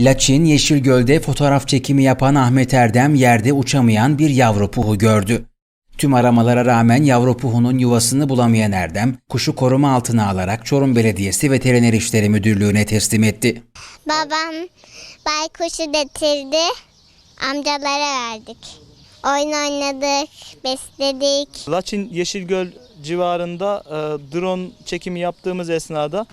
Laçin Yeşilgöl'de fotoğraf çekimi yapan Ahmet Erdem yerde uçamayan bir yavru puhu gördü. Tüm aramalara rağmen yavru puhunun yuvasını bulamayan Erdem, kuşu koruma altına alarak Çorum Belediyesi Veteriner İşleri Müdürlüğü'ne teslim etti. Babam baykuşu getirdi. Amcalara verdik. Oyun oynadık, besledik. Laçin Yeşilgöl civarında e, drone çekimi yaptığımız esnada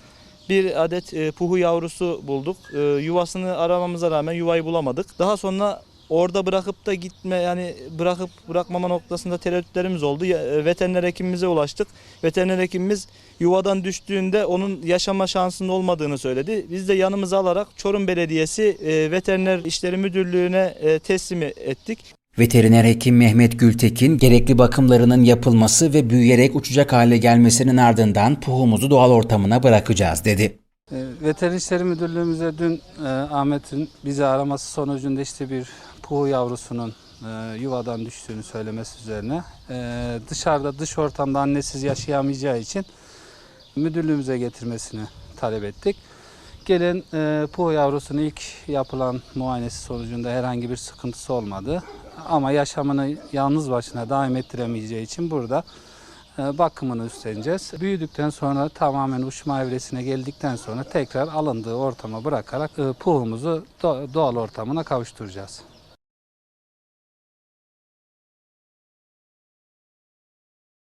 bir adet e, puhu yavrusu bulduk. E, yuvasını aramamıza rağmen yuvayı bulamadık. Daha sonra orada bırakıp da gitme yani bırakıp bırakmama noktasında tereddütlerimiz oldu. E, Veteriner hekimimize ulaştık. Veteriner hekimimiz yuvadan düştüğünde onun yaşama şansının olmadığını söyledi. Biz de yanımıza alarak Çorum Belediyesi e, Veteriner İşleri Müdürlüğü'ne e, teslim ettik. Veteriner hekim Mehmet Gültekin, gerekli bakımlarının yapılması ve büyüyerek uçacak hale gelmesinin ardından puhumuzu doğal ortamına bırakacağız dedi. E, Veteriner İşleri Müdürlüğümüze dün e, Ahmet'in bizi araması sonucunda işte bir puğu yavrusunun e, yuvadan düştüğünü söylemesi üzerine e, dışarıda dış ortamda annesiz yaşayamayacağı için müdürlüğümüze getirmesini talep ettik. Gelen e, puğu yavrusunun ilk yapılan muayenesi sonucunda herhangi bir sıkıntısı olmadı. Ama yaşamını yalnız başına devam ettiremeyeceği için burada e, bakımını üstleneceğiz. Büyüdükten sonra tamamen uçma evresine geldikten sonra tekrar alındığı ortama bırakarak e, puğumuzu do- doğal ortamına kavuşturacağız.